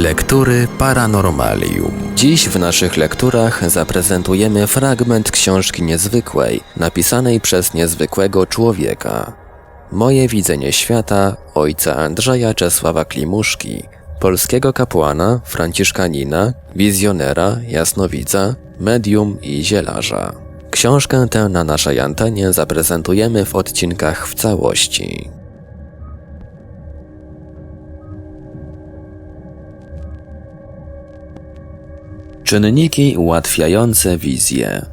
Lektury Paranormalium. Dziś w naszych lekturach zaprezentujemy fragment książki niezwykłej, napisanej przez niezwykłego człowieka. Moje widzenie świata ojca Andrzeja Czesława Klimuszki, polskiego kapłana, franciszkanina, wizjonera, jasnowidza, medium i zielarza. Książkę tę na naszej antenie zaprezentujemy w odcinkach w całości. Czynniki ułatwiające wizję.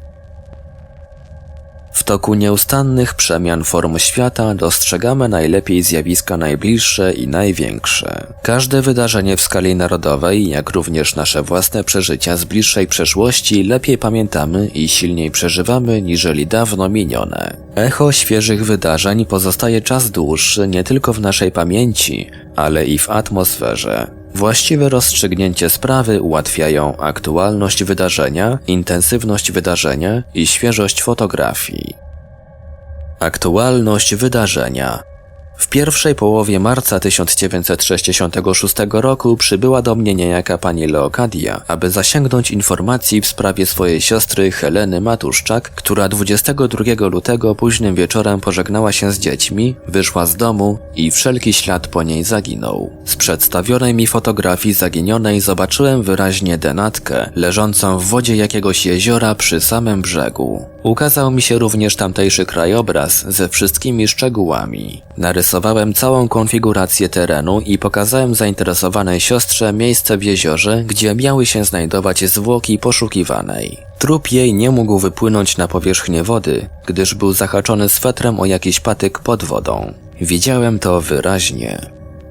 W toku nieustannych przemian form świata dostrzegamy najlepiej zjawiska najbliższe i największe. Każde wydarzenie w skali narodowej, jak również nasze własne przeżycia z bliższej przeszłości lepiej pamiętamy i silniej przeżywamy niżeli dawno minione. Echo świeżych wydarzeń pozostaje czas dłuższy nie tylko w naszej pamięci, ale i w atmosferze. Właściwe rozstrzygnięcie sprawy ułatwiają aktualność wydarzenia, intensywność wydarzenia i świeżość fotografii. Aktualność wydarzenia. W pierwszej połowie marca 1966 roku przybyła do mnie niejaka pani Leokadia, aby zasięgnąć informacji w sprawie swojej siostry Heleny Matuszczak, która 22 lutego późnym wieczorem pożegnała się z dziećmi, wyszła z domu i wszelki ślad po niej zaginął. Z przedstawionej mi fotografii zaginionej zobaczyłem wyraźnie denatkę, leżącą w wodzie jakiegoś jeziora przy samym brzegu. Ukazał mi się również tamtejszy krajobraz ze wszystkimi szczegółami. Narysowałem całą konfigurację terenu i pokazałem zainteresowanej siostrze miejsce w jeziorze, gdzie miały się znajdować zwłoki poszukiwanej. Trup jej nie mógł wypłynąć na powierzchnię wody, gdyż był zahaczony swetrem o jakiś patyk pod wodą. Widziałem to wyraźnie.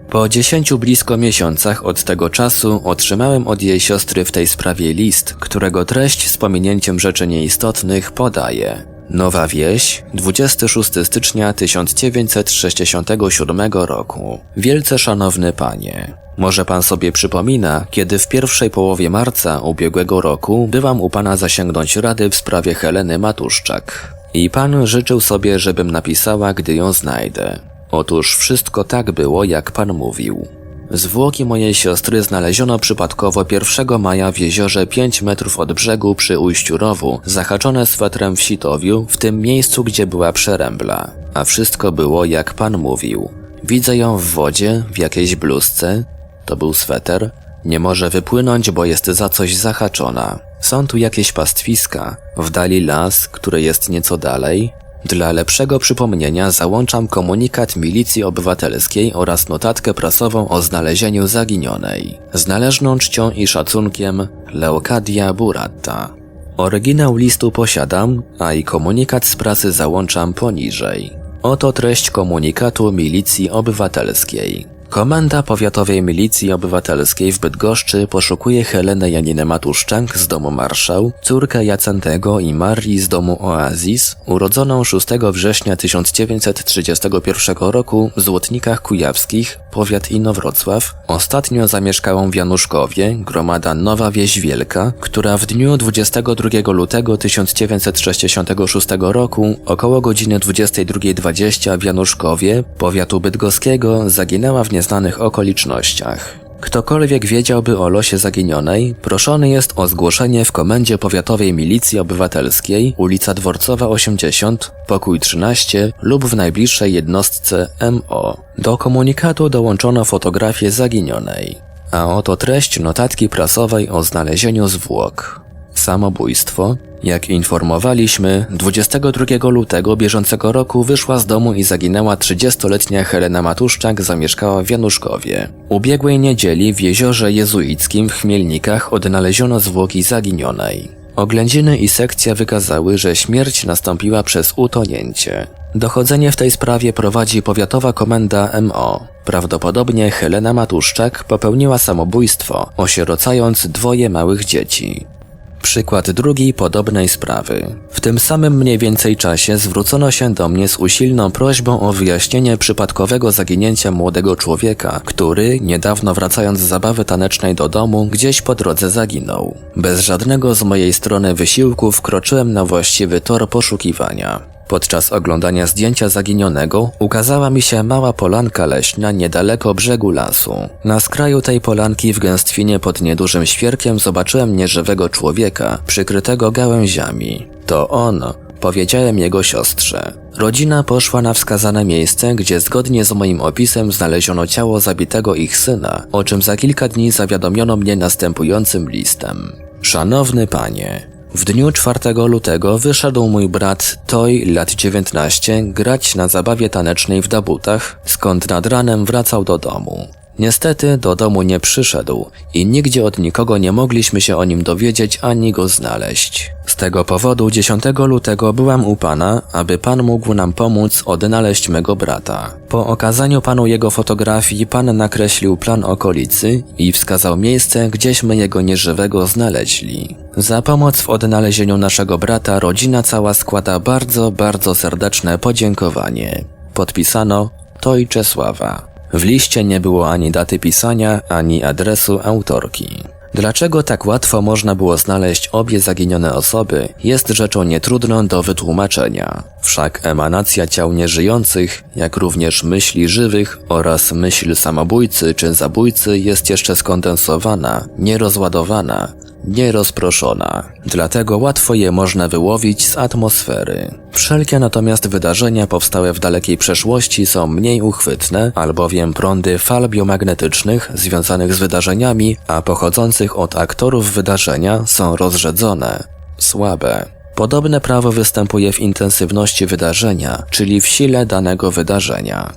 Po dziesięciu blisko miesiącach od tego czasu otrzymałem od jej siostry w tej sprawie list, którego treść z pominięciem rzeczy nieistotnych podaje. Nowa wieś, 26 stycznia 1967 roku. Wielce szanowny panie. Może pan sobie przypomina, kiedy w pierwszej połowie marca ubiegłego roku byłam u pana zasięgnąć rady w sprawie Heleny Matuszczak. I pan życzył sobie, żebym napisała, gdy ją znajdę. Otóż wszystko tak było, jak pan mówił. Zwłoki mojej siostry znaleziono przypadkowo 1 maja w jeziorze 5 metrów od brzegu przy ujściu rowu, zahaczone swetrem w Sitowiu, w tym miejscu, gdzie była przerębla. A wszystko było, jak pan mówił. Widzę ją w wodzie, w jakiejś bluzce. To był sweter. Nie może wypłynąć, bo jest za coś zahaczona. Są tu jakieś pastwiska, w dali las, który jest nieco dalej, dla lepszego przypomnienia załączam komunikat Milicji Obywatelskiej oraz notatkę prasową o znalezieniu zaginionej. Z należną czcią i szacunkiem Leocadia Buratta. Oryginał listu posiadam, a i komunikat z prasy załączam poniżej. Oto treść komunikatu Milicji Obywatelskiej. Komenda Powiatowej Milicji Obywatelskiej w Bydgoszczy poszukuje Helenę Janinę Matuszczak z domu Marszał, córkę Jacentego i Marii z domu Oazis, urodzoną 6 września 1931 roku w Złotnikach Kujawskich, powiat Inowrocław, ostatnio zamieszkałą w Januszkowie, gromada Nowa Wieś Wielka, która w dniu 22 lutego 1966 roku około godziny 22.20 w Januszkowie, powiatu bydgoskiego, zaginęła w nieznanych okolicznościach. Ktokolwiek wiedziałby o losie zaginionej, proszony jest o zgłoszenie w Komendzie Powiatowej Milicji Obywatelskiej, ulica Dworcowa 80, pokój 13 lub w najbliższej jednostce MO. Do komunikatu dołączono fotografię zaginionej. A oto treść notatki prasowej o znalezieniu zwłok. Samobójstwo, jak informowaliśmy, 22 lutego bieżącego roku wyszła z domu i zaginęła 30-letnia Helena Matuszczak, zamieszkała w Januszkowie. Ubiegłej niedzieli w jeziorze jezuickim w Chmielnikach odnaleziono zwłoki zaginionej. Oględziny i sekcja wykazały, że śmierć nastąpiła przez utonięcie. Dochodzenie w tej sprawie prowadzi powiatowa komenda MO. Prawdopodobnie Helena Matuszczak popełniła samobójstwo, osierocając dwoje małych dzieci. Przykład drugi podobnej sprawy. W tym samym mniej więcej czasie zwrócono się do mnie z usilną prośbą o wyjaśnienie przypadkowego zaginięcia młodego człowieka, który, niedawno wracając z zabawy tanecznej do domu, gdzieś po drodze zaginął. Bez żadnego z mojej strony wysiłku wkroczyłem na właściwy tor poszukiwania. Podczas oglądania zdjęcia zaginionego ukazała mi się mała polanka leśna niedaleko brzegu lasu. Na skraju tej polanki w gęstwinie pod niedużym świerkiem zobaczyłem nieżywego człowieka przykrytego gałęziami. To on, powiedziałem jego siostrze. Rodzina poszła na wskazane miejsce, gdzie zgodnie z moim opisem znaleziono ciało zabitego ich syna, o czym za kilka dni zawiadomiono mnie następującym listem. Szanowny panie, w dniu 4 lutego wyszedł mój brat Toy, lat 19, grać na zabawie tanecznej w Dabutach, skąd nad ranem wracał do domu. Niestety do domu nie przyszedł i nigdzie od nikogo nie mogliśmy się o nim dowiedzieć ani go znaleźć. Z tego powodu 10 lutego byłam u pana, aby pan mógł nam pomóc odnaleźć mego brata. Po okazaniu panu jego fotografii pan nakreślił plan okolicy i wskazał miejsce, gdzieśmy jego nieżywego znaleźli. Za pomoc w odnalezieniu naszego brata rodzina cała składa bardzo, bardzo serdeczne podziękowanie. Podpisano Toj Czesława. W liście nie było ani daty pisania, ani adresu autorki. Dlaczego tak łatwo można było znaleźć obie zaginione osoby, jest rzeczą nietrudną do wytłumaczenia. Wszak emanacja ciał nieżyjących, jak również myśli żywych oraz myśl samobójcy czy zabójcy jest jeszcze skondensowana, nierozładowana, nierozproszona. Dlatego łatwo je można wyłowić z atmosfery. Wszelkie natomiast wydarzenia powstałe w dalekiej przeszłości są mniej uchwytne, albowiem prądy fal biomagnetycznych związanych z wydarzeniami, a pochodzących od aktorów wydarzenia są rozrzedzone, słabe. Podobne prawo występuje w intensywności wydarzenia, czyli w sile danego wydarzenia.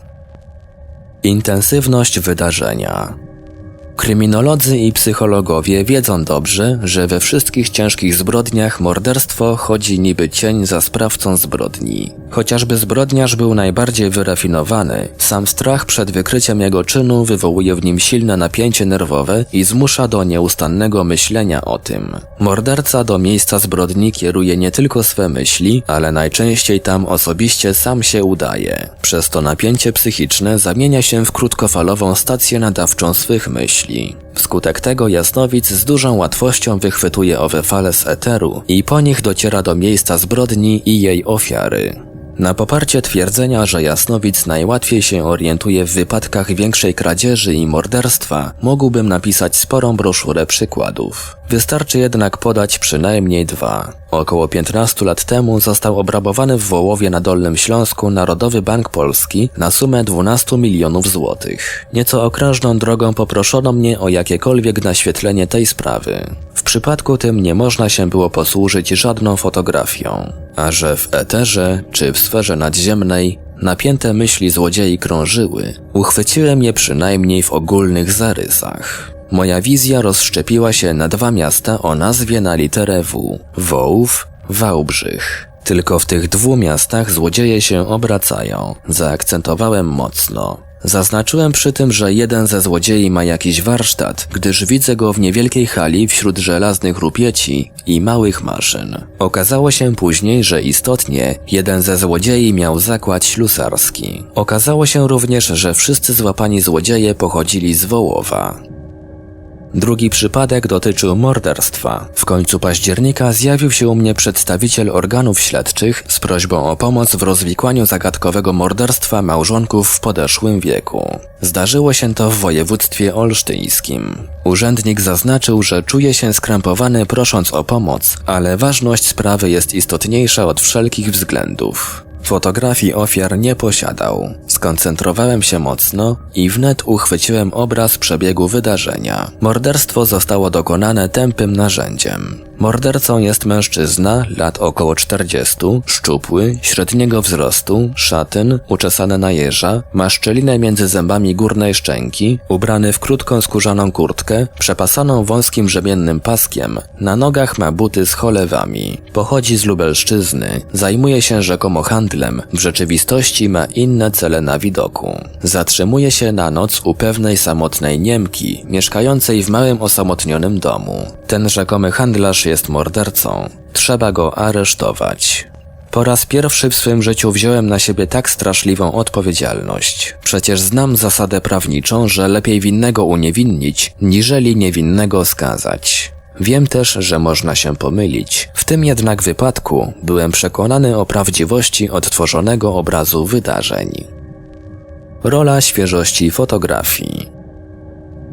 Intensywność wydarzenia. Kryminolodzy i psychologowie wiedzą dobrze, że we wszystkich ciężkich zbrodniach morderstwo chodzi niby cień za sprawcą zbrodni. Chociażby zbrodniarz był najbardziej wyrafinowany, sam strach przed wykryciem jego czynu wywołuje w nim silne napięcie nerwowe i zmusza do nieustannego myślenia o tym. Morderca do miejsca zbrodni kieruje nie tylko swe myśli, ale najczęściej tam osobiście sam się udaje. Przez to napięcie psychiczne zamienia się w krótkofalową stację nadawczą swych Wskutek tego jasnowic z dużą łatwością wychwytuje owe fale z eteru i po nich dociera do miejsca zbrodni i jej ofiary. Na poparcie twierdzenia, że jasnowic najłatwiej się orientuje w wypadkach większej kradzieży i morderstwa, mógłbym napisać sporą broszurę przykładów. Wystarczy jednak podać przynajmniej dwa. Około 15 lat temu został obrabowany w Wołowie na Dolnym Śląsku Narodowy Bank Polski na sumę 12 milionów złotych. Nieco okrężną drogą poproszono mnie o jakiekolwiek naświetlenie tej sprawy. W przypadku tym nie można się było posłużyć żadną fotografią. A że w eterze czy w sferze nadziemnej napięte myśli złodziei krążyły, uchwyciłem je przynajmniej w ogólnych zarysach. Moja wizja rozszczepiła się na dwa miasta o nazwie na literę W. Wołów, Wałbrzych. Tylko w tych dwóch miastach złodzieje się obracają. Zaakcentowałem mocno. Zaznaczyłem przy tym, że jeden ze złodziei ma jakiś warsztat, gdyż widzę go w niewielkiej hali wśród żelaznych rupieci i małych maszyn. Okazało się później, że istotnie jeden ze złodziei miał zakład ślusarski. Okazało się również, że wszyscy złapani złodzieje pochodzili z Wołowa. Drugi przypadek dotyczył morderstwa. W końcu października zjawił się u mnie przedstawiciel organów śledczych z prośbą o pomoc w rozwikłaniu zagadkowego morderstwa małżonków w podeszłym wieku. Zdarzyło się to w województwie olsztyńskim. Urzędnik zaznaczył, że czuje się skrępowany prosząc o pomoc, ale ważność sprawy jest istotniejsza od wszelkich względów. Fotografii ofiar nie posiadał. Skoncentrowałem się mocno i wnet uchwyciłem obraz przebiegu wydarzenia. Morderstwo zostało dokonane tępym narzędziem. Mordercą jest mężczyzna, lat około 40, szczupły, średniego wzrostu, szatyn, uczesany na jeża, ma szczelinę między zębami górnej szczęki, ubrany w krótką skórzaną kurtkę, przepasaną wąskim rzemiennym paskiem, na nogach ma buty z cholewami. Pochodzi z Lubelszczyzny, zajmuje się rzekomo handlem, w rzeczywistości ma inne cele na widoku. Zatrzymuje się na noc u pewnej samotnej Niemki, mieszkającej w małym osamotnionym domu. Ten rzekomy handlarz jest mordercą. Trzeba go aresztować. Po raz pierwszy w swym życiu wziąłem na siebie tak straszliwą odpowiedzialność. Przecież znam zasadę prawniczą, że lepiej winnego uniewinnić, niżeli niewinnego skazać. Wiem też, że można się pomylić. W tym jednak wypadku byłem przekonany o prawdziwości odtworzonego obrazu wydarzeń. Rola świeżości fotografii.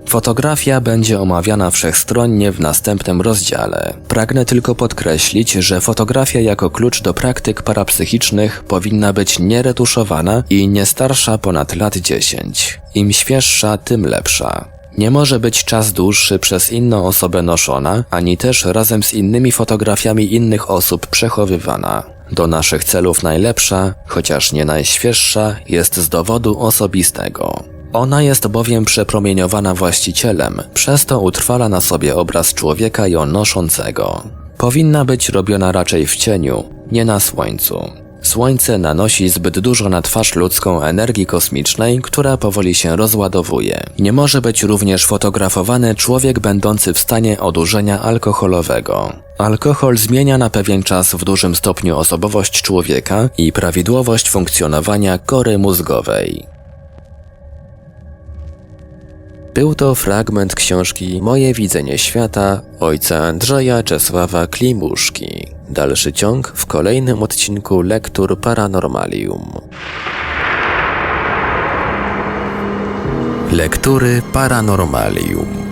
Fotografia będzie omawiana wszechstronnie w następnym rozdziale. Pragnę tylko podkreślić, że fotografia jako klucz do praktyk parapsychicznych powinna być nieretuszowana i nie starsza ponad lat 10. Im świeższa, tym lepsza. Nie może być czas dłuższy przez inną osobę noszona, ani też razem z innymi fotografiami innych osób przechowywana. Do naszych celów najlepsza, chociaż nie najświeższa, jest z dowodu osobistego. Ona jest bowiem przepromieniowana właścicielem, przez to utrwala na sobie obraz człowieka ją noszącego. Powinna być robiona raczej w cieniu, nie na słońcu. Słońce nanosi zbyt dużo na twarz ludzką energii kosmicznej, która powoli się rozładowuje. Nie może być również fotografowany człowiek będący w stanie odurzenia alkoholowego. Alkohol zmienia na pewien czas w dużym stopniu osobowość człowieka i prawidłowość funkcjonowania kory mózgowej. Był to fragment książki Moje widzenie świata ojca Andrzeja Czesława Klimuszki. Dalszy ciąg w kolejnym odcinku Lektur Paranormalium. Lektury Paranormalium.